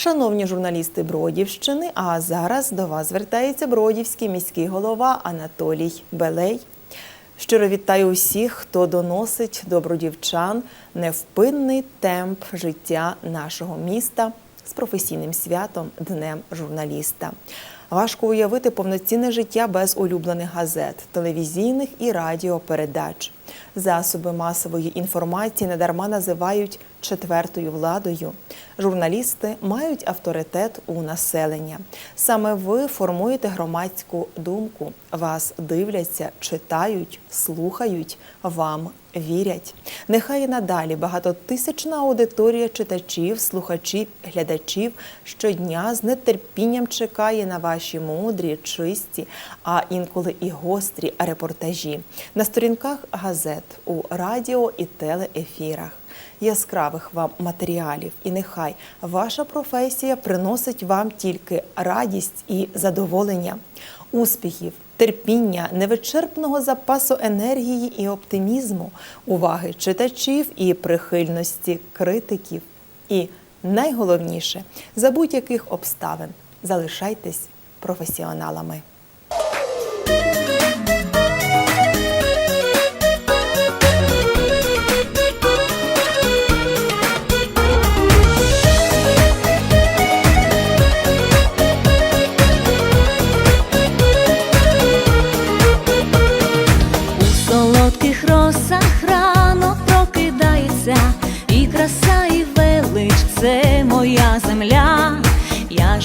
Шановні журналісти Бродівщини, а зараз до вас звертається Бродівський міський голова Анатолій Белей. Щиро вітаю усіх, хто доносить до бродівчан невпинний темп життя нашого міста з професійним святом Днем журналіста. Важко уявити повноцінне життя без улюблених газет, телевізійних і радіопередач. Засоби масової інформації недарма називають четвертою владою. Журналісти мають авторитет у населення. Саме ви формуєте громадську думку. Вас дивляться, читають, слухають, вам вірять. Нехай і надалі багатотисячна аудиторія читачів, слухачів, глядачів щодня з нетерпінням чекає на ваші мудрі, чисті, а інколи і гострі репортажі на сторінках газет, у радіо і телеефірах. Яскравих вам матеріалів, і нехай ваша професія приносить вам тільки радість і задоволення, успіхів, терпіння, невичерпного запасу енергії і оптимізму, уваги читачів і прихильності критиків. І найголовніше за будь-яких обставин залишайтесь професіоналами.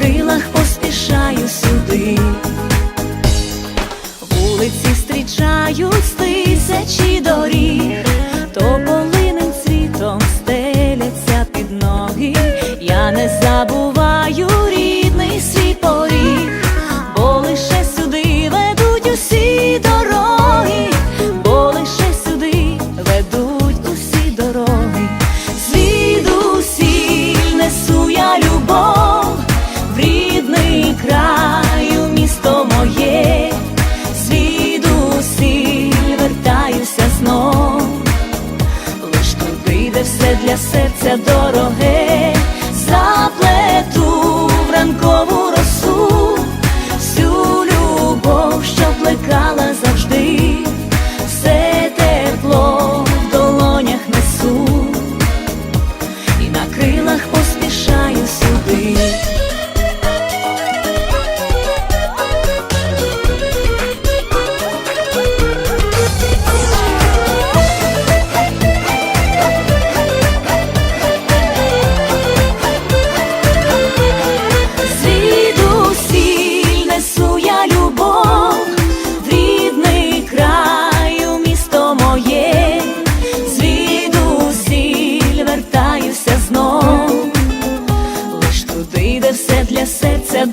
крилах поспішаю сюди. Вулиці зустрічають тисячі доріг, для серця дороге,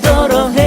떨 어.